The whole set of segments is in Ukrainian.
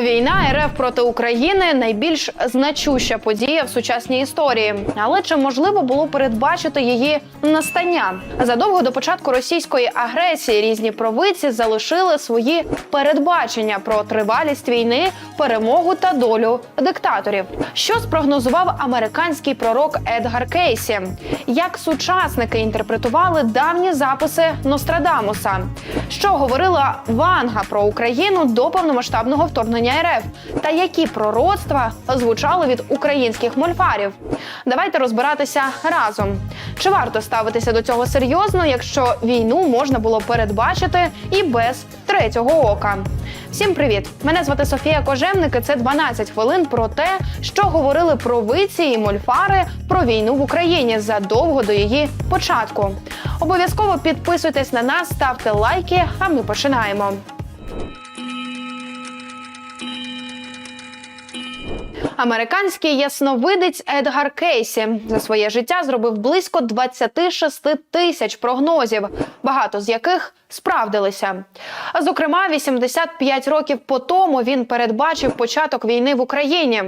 Війна РФ проти України найбільш значуща подія в сучасній історії. Але чи можливо було передбачити її настання? Задовго до початку російської агресії різні провидці залишили свої передбачення про тривалість війни, перемогу та долю диктаторів. Що спрогнозував американський пророк Едгар Кейсі? Як сучасники інтерпретували давні записи Нострадамуса? Що говорила Ванга про Україну до повномасштабного вторгнення РФ? Та які пророцтва звучали від українських мольфарів? Давайте розбиратися разом. Чи варто ставитися до цього серйозно, якщо війну можна було передбачити і без третього ока? Всім привіт! Мене звати Софія Кожевник. і Це 12 хвилин про те, що говорили провидці і мольфари про війну в Україні задовго до її початку. Обов'язково підписуйтесь на нас, ставте лайки. А ми починаємо. Американський ясновидець Едгар Кейсі за своє життя зробив близько 26 тисяч прогнозів, багато з яких справдилися. Зокрема, 85 років по тому він передбачив початок війни в Україні.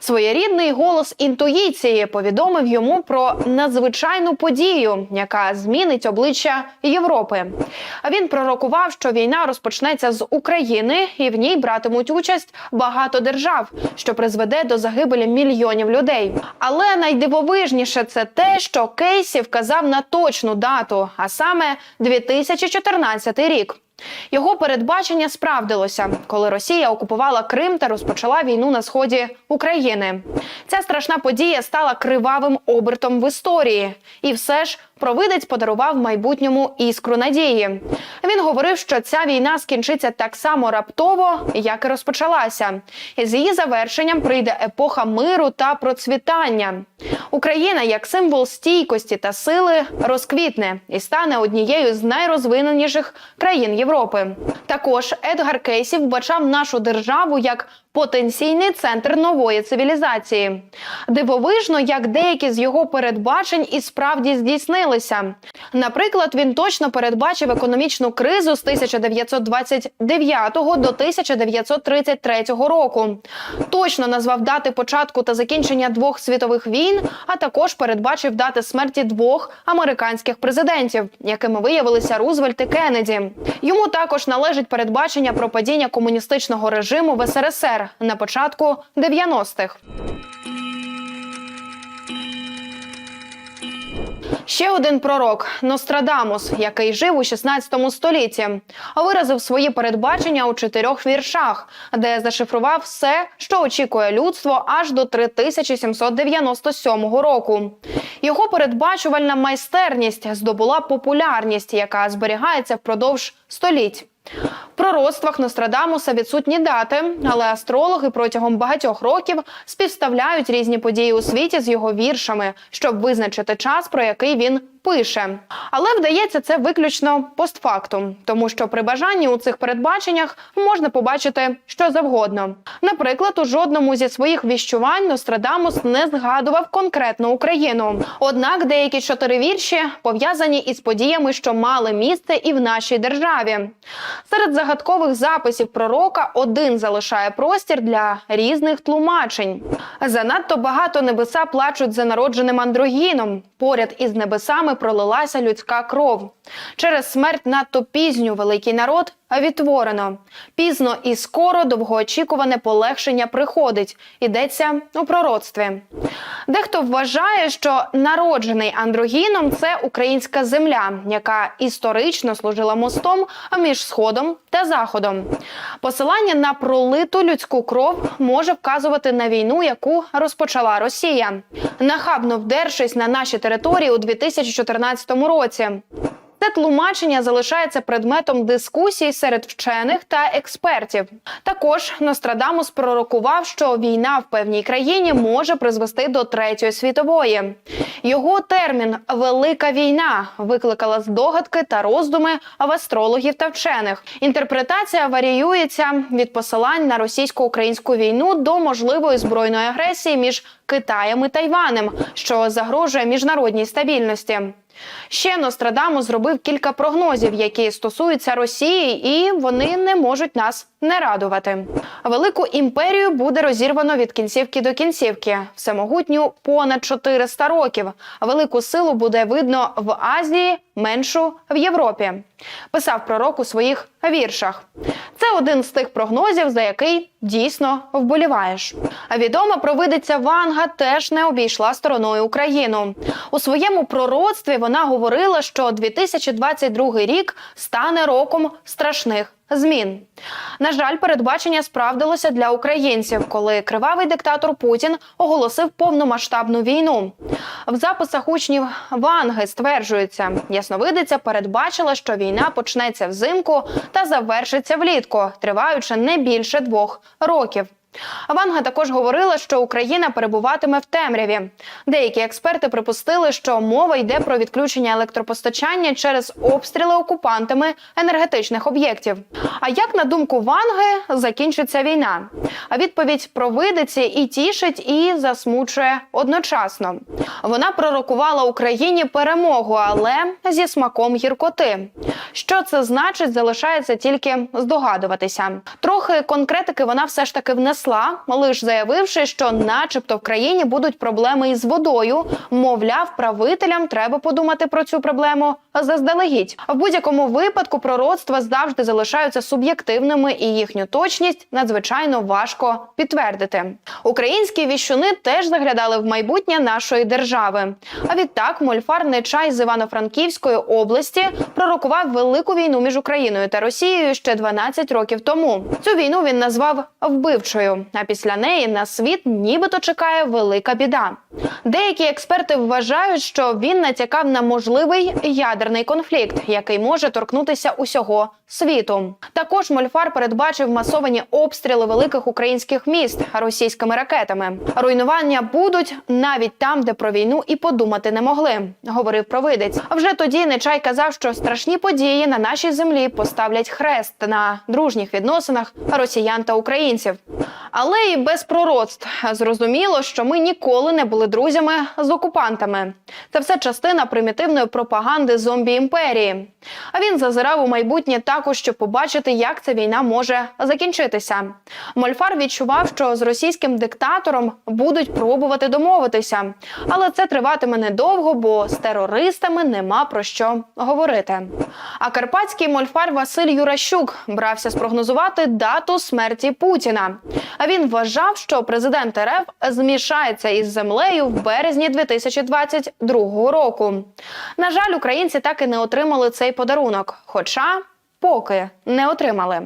Своєрідний голос інтуїції повідомив йому про надзвичайну подію, яка змінить обличчя Європи. Він пророкував, що війна розпочнеться з України, і в ній братимуть участь багато держав, що призведе до загибелі мільйонів людей. Але найдивовижніше це те, що Кейсі вказав на точну дату, а саме 2014 рік. Його передбачення справдилося, коли Росія окупувала Крим та розпочала війну на сході України. Ця страшна подія стала кривавим обертом в історії, і все ж провидець подарував майбутньому іскру надії. Він говорив, що ця війна скінчиться так само раптово, як і розпочалася. І з її завершенням прийде епоха миру та процвітання. Україна, як символ стійкості та сили, розквітне і стане однією з найрозвиненіших країн Європи. Також Едгар Кейсі вбачав нашу державу як потенційний центр нової цивілізації. Дивовижно, як деякі з його передбачень і справді здійснилися. Наприклад, він точно передбачив економічну кризу з 1929 до 1933 року. Точно назвав дати початку та закінчення двох світових війн, а також передбачив дати смерті двох американських президентів, якими виявилися Рузвельт і Кеннеді. Йому також належить передбачення про падіння комуністичного режиму в СРСР на початку 90-х. Ще один пророк Нострадамус, який жив у 16 столітті, виразив свої передбачення у чотирьох віршах, де зашифрував все, що очікує людство аж до 3797 року. Його передбачувальна майстерність здобула популярність, яка зберігається впродовж століть. Пророцтвах Нострадамуса відсутні дати, але астрологи протягом багатьох років співставляють різні події у світі з його віршами, щоб визначити час, про який він пише. Але вдається це виключно постфактум, тому що при бажанні у цих передбаченнях можна побачити що завгодно. Наприклад, у жодному зі своїх віщувань Нострадамус не згадував конкретну Україну. Однак деякі чотири вірші пов'язані із подіями, що мали місце і в нашій державі. Серед загадкових записів пророка один залишає простір для різних тлумачень. Занадто багато небеса плачуть за народженим андрогіном. Поряд із небесами пролилася людська кров. Через смерть надто пізню великий народ відтворено. Пізно і скоро довгоочікуване полегшення приходить. Йдеться у пророцтві. Дехто вважає, що народжений андрогіном це українська земля, яка історично служила мостом між сходом та заходом. Посилання на пролиту людську кров може вказувати на війну, яку розпочала Росія, нахабно вдершись на наші території у 2014 році. Це тлумачення залишається предметом дискусій серед вчених та експертів. Також Нострадамус пророкував, що війна в певній країні може призвести до третьої світової. Його термін Велика війна викликала здогадки та роздуми в астрологів та вчених. Інтерпретація варіюється від посилань на російсько-українську війну до можливої збройної агресії між Китаєм і Тайванем, що загрожує міжнародній стабільності. Ще Нострадамус зробив кілька прогнозів, які стосуються Росії, і вони не можуть нас не радувати. Велику імперію буде розірвано від кінцівки до кінцівки. Всемогутню понад 400 років. Велику силу буде видно в Азії, меншу в Європі. Писав пророк у своїх віршах. Це один з тих прогнозів, за який дійсно вболіваєш. А відома провидиця Ванга теж не обійшла стороною Україну. У своєму пророцтві вона говорила, що 2022 рік стане роком страшних змін. На жаль, передбачення справдилося для українців, коли кривавий диктатор Путін оголосив повномасштабну війну. В записах учнів Ванги стверджується, ясновидиця передбачила, що війна почнеться взимку та завершиться влітку, триваючи не більше двох років. Ванга також говорила, що Україна перебуватиме в темряві. Деякі експерти припустили, що мова йде про відключення електропостачання через обстріли окупантами енергетичних об'єктів. А як на думку Ванги закінчиться війна? А відповідь провидиці і тішить, і засмучує одночасно. Вона пророкувала Україні перемогу, але зі смаком гіркоти. Що це значить, залишається тільки здогадуватися. Трохи конкретики вона все ж таки внесла, лише заявивши, що, начебто, в країні будуть проблеми із водою. Мовляв, правителям треба подумати про цю проблему заздалегідь. В будь-якому випадку пророцтва завжди залишаються суб'єктивними, і їхню точність надзвичайно важко підтвердити. Українські віщуни теж заглядали в майбутнє нашої держави. А відтак Мольфар Нечай з Івано-Франківської області пророкував велику війну між Україною та Росією ще 12 років тому. Цю війну він назвав вбивчою. А після неї на світ нібито чекає велика біда. Деякі експерти вважають, що він натякав на можливий ядерний конфлікт, який може торкнутися усього світу. Також Мольфар передбачив масовані обстріли великих українських міст російськими ракетами. Руйнування будуть навіть там, де про війну і подумати не могли, говорив провидець. А вже тоді Нечай казав, що страшні події на нашій землі поставлять хрест на дружніх відносинах росіян та українців. Але і без пророцтв зрозуміло, що ми ніколи не були друзями з окупантами. Це все частина примітивної пропаганди зомбі імперії. А він зазирав у майбутнє також, щоб побачити, як ця війна може закінчитися. Мольфар відчував, що з російським диктатором будуть пробувати домовитися, але це триватиме недовго, бо з терористами нема про що говорити. А карпатський мольфар Василь Юращук брався спрогнозувати дату смерті Путіна. Він вважав, що президент РФ змішається із землею в березні 2022 року. На жаль, українці так і не отримали цей подарунок, хоча. Поки не отримали.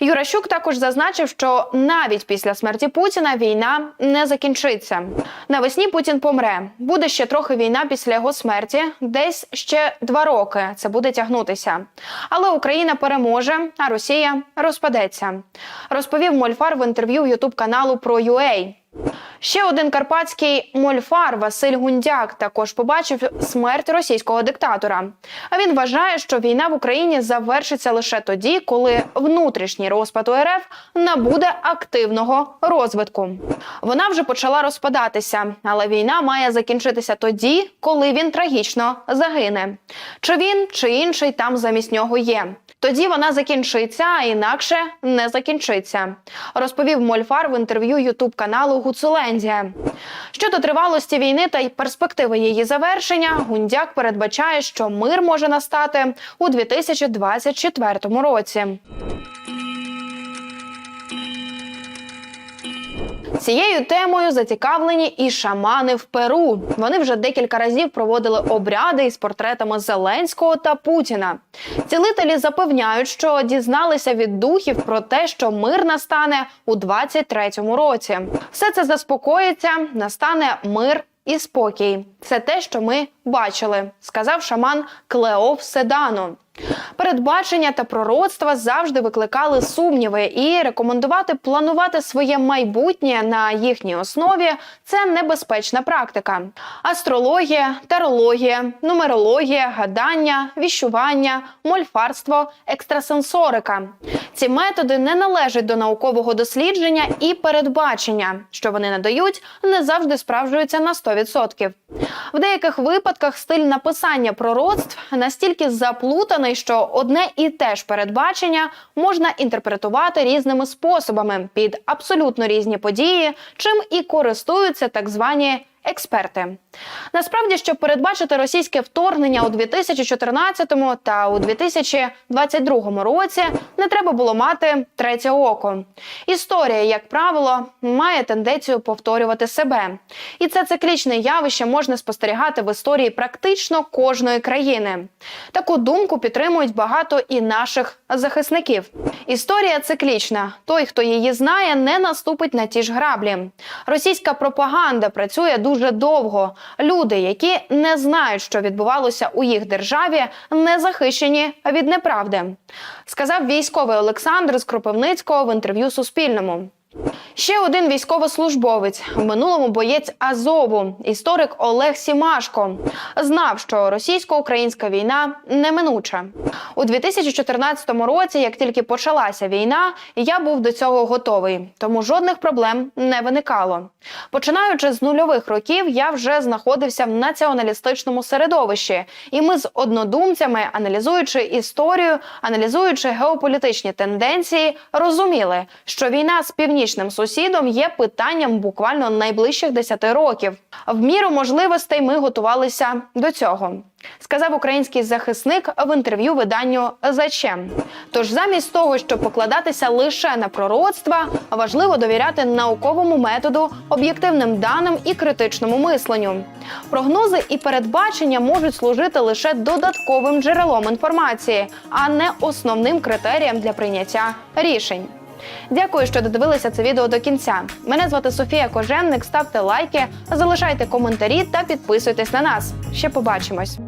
Юращук також зазначив, що навіть після смерті Путіна війна не закінчиться. Навесні Путін помре. Буде ще трохи війна після його смерті, десь ще два роки це буде тягнутися. Але Україна переможе, а Росія розпадеться. Розповів Мольфар в інтерв'ю Ютуб каналу про UA. Ще один карпатський мольфар Василь Гундяк також побачив смерть російського диктатора. А він вважає, що війна в Україні завершиться лише тоді, коли внутрішній розпад УРФ набуде активного розвитку. Вона вже почала розпадатися, але війна має закінчитися тоді, коли він трагічно загине. Чи він, чи інший там замість нього є. Тоді вона закінчиться, а інакше не закінчиться. Розповів Мольфар в інтерв'ю Ютуб каналу Гуцулендія. Щодо тривалості війни та й перспективи її завершення, Гундяк передбачає, що мир може настати у 2024 році. Цією темою зацікавлені і шамани в Перу. Вони вже декілька разів проводили обряди із портретами Зеленського та Путіна. Цілителі запевняють, що дізналися від духів про те, що мир настане у 23-му році. Все це заспокоїться, настане мир. І спокій це те, що ми бачили, сказав шаман Клеоф Седано. Передбачення та пророцтва завжди викликали сумніви, і рекомендувати планувати своє майбутнє на їхній основі це небезпечна практика. Астрологія, тарологія, нумерологія, гадання, віщування, мольфарство, екстрасенсорика. Ці методи не належать до наукового дослідження і передбачення, що вони надають, не завжди справджуються на 100%. В деяких випадках стиль написання пророцтв настільки заплутаний, що одне і те ж передбачення можна інтерпретувати різними способами під абсолютно різні події, чим і користуються так звані. Експерти насправді, щоб передбачити російське вторгнення у 2014 та у 2022 році, не треба було мати третє око. Історія, як правило, має тенденцію повторювати себе, і це циклічне явище можна спостерігати в історії практично кожної країни. Таку думку підтримують багато і наших захисників. Історія циклічна. Той, хто її знає, не наступить на ті ж граблі. Російська пропаганда працює дуже довго. Люди, які не знають, що відбувалося у їх державі, не захищені від неправди, сказав військовий Олександр з Кропивницького в інтерв'ю Суспільному. Ще один військовослужбовець, в минулому боєць Азову, історик Олег Сімашко, знав, що російсько-українська війна неминуча. У 2014 році, як тільки почалася війна, я був до цього готовий, тому жодних проблем не виникало. Починаючи з нульових років, я вже знаходився в націоналістичному середовищі, і ми з однодумцями, аналізуючи історію, аналізуючи геополітичні тенденції, розуміли, що війна з північним сусідом є питанням буквально найближчих 10 років. В міру можливостей ми готувалися до цього. Сказав український захисник в інтерв'ю виданню «Зачем?». Тож замість того, щоб покладатися лише на пророцтва, важливо довіряти науковому методу, об'єктивним даним і критичному мисленню. Прогнози і передбачення можуть служити лише додатковим джерелом інформації, а не основним критерієм для прийняття рішень. Дякую, що додивилися це відео до кінця. Мене звати Софія Коженник. Ставте лайки, залишайте коментарі та підписуйтесь на нас. Ще побачимось.